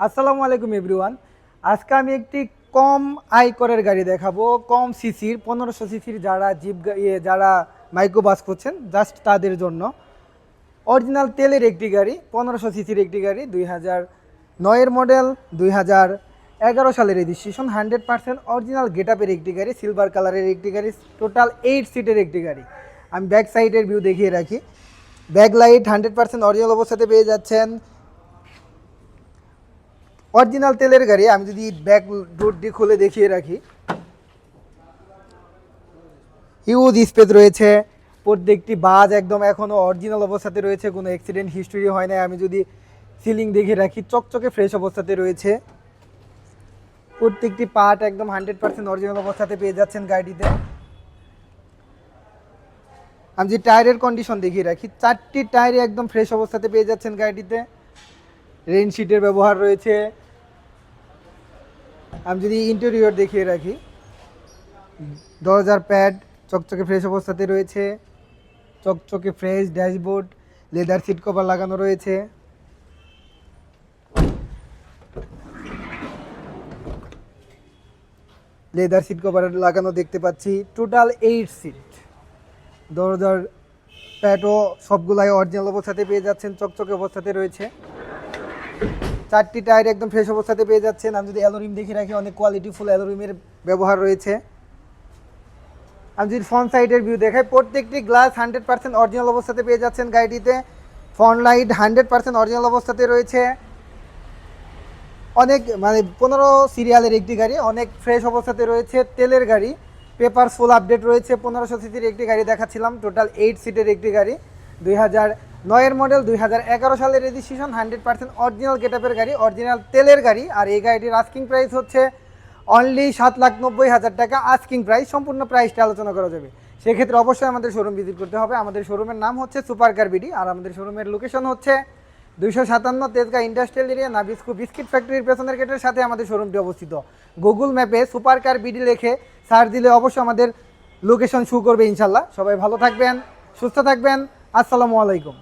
আসসালামু আলাইকুম এভরিওয়ান। আজকে আমি একটি কম আয়করের গাড়ি দেখাবো, কম সিসির, পনেরোশো সিসির যারা জিপ ইয়ে যারা মাইক্রো বাস করছেন জাস্ট তাদের জন্য। অরিজিনাল তেলের একটি গাড়ি, পনেরোশো সিসির একটি গাড়ি, দুই হাজার নয়ের মডেল দুই হাজার এগারো সালের রেজিস্ট্রেশন হান্ড্রেড পার্সেন্ট অরিজিনাল গেটআপের একটি গাড়ি সিলভার কালারের একটি গাড়ি টোটাল এইট সিটের একটি গাড়ি। আমি ব্যাক সাইডের ভিউ দেখিয়ে রাখি। Back light hundred percent original অবস্থাতে পেয়ে যাচ্ছেন। অরিজিনাল তেলের গাড়ি, আমি যদি ব্যাক ডোরটি খুলে দেখিয়ে রাখি। হিউজ স্পেস রয়েছে। প্রত্যেকটি বাজ একদম এখনও অরিজিনাল অবস্থাতে রয়েছে, কোনো অ্যাক্সিডেন্ট হিস্টোরি হয় না আমি যদি সিলিং দেখে রাখি, চকচকে ফ্রেশ অবস্থাতে রয়েছে। প্রত্যেকটি পার্ট একদম হান্ড্রেড পার্সেন্ট অরিজিনাল অবস্থাতে পেয়ে যাচ্ছেন গাড়িতে। আমি যদি টায়ারের কন্ডিশন দেখিয়ে রাখি, চারটি টায়ারে একদম ফ্রেশ অবস্থাতে পেয়ে যাচ্ছেন গাড়িটিতে রেইন শিটের ব্যবহার রয়েছে। আমি যদি ইন্টেরিয়র দেখিয়ে রাখি, দরজার প্যাড চকচকে ফ্রেশ অবস্থাতে রয়েছে, চকচকে fresh dashboard leather seat cover লাগানো রয়েছে। লেদার সিট কভার লাগানো দেখতে পাচ্ছি টোটাল এইট সিট দরজার প্যাডও সবগুলাই অরিজিনাল অবস্থাতে পেয়ে যাচ্ছেন, চকচকে অবস্থাতে রয়েছে। চারটি টায়ার একদম ফ্রেশ অবস্থাতে পেয়ে যাচ্ছেন। আমি যদি অ্যালোরিম দেখে রাখি, অনেক কোয়ালিটি ফুল অ্যালোরিমের ব্যবহার রয়েছে। আমি যদি ফ্রন্ট সাইডের ভিউ দেখাই, প্রত্যেকটি গ্লাস হান্ড্রেড পার্সেন্ট অরিজিনাল অবস্থাতে পেয়ে যাচ্ছেন গাড়িটিতে। Front light hundred percent original অবস্থাতে রয়েছে। অনেক মানে পনেরো সিরিয়ালের একটি গাড়ি, অনেক ফ্রেশ অবস্থাতে রয়েছে। তেলের গাড়ি পেপার ফুল আপডেট রয়েছে। পনেরোশো সিসির একটি গাড়ি দেখাচ্ছিলাম টোটাল এইট সিটের একটি গাড়ি, দুই হাজার নয়ের মডেল দুই হাজার এগারো সালের রেজিস্ট্রেশন হান্ড্রেড পার্সেন্ট অরিজিনাল গেটআপের গাড়ি অরিজিনাল তেলের গাড়ি। আর এই গাড়িটির আস্কিং প্রাইস হচ্ছে অনলি সাত লাখ নব্বই হাজার টাকা। আস্কিং প্রাইস সম্পূর্ণ প্রাইসটা আলোচনা করা যাবে। সেক্ষেত্রে অবশ্যই আমাদের শোরুম ভিজিট করতে হবে। আমাদের শোরুমের নাম হচ্ছে সুপার কার বিডি আর আমাদের শোরুমের লোকেশন হচ্ছে দুইশো সাতান্ন Tejgaon industrial area Nabisco biscuit ফ্যাক্টরির পেছনের গেটের সাথে আমাদের শোরুমটি অবস্থিত। গুগল ম্যাপে সুপার কার বিডি লেখে সার্চ দিলে অবশ্যই আমাদের লোকেশন শু করবে ইনশাল্লাহ সবাই ভালো থাকবেন, সুস্থ থাকবেন। আসসালামু আলাইকুম।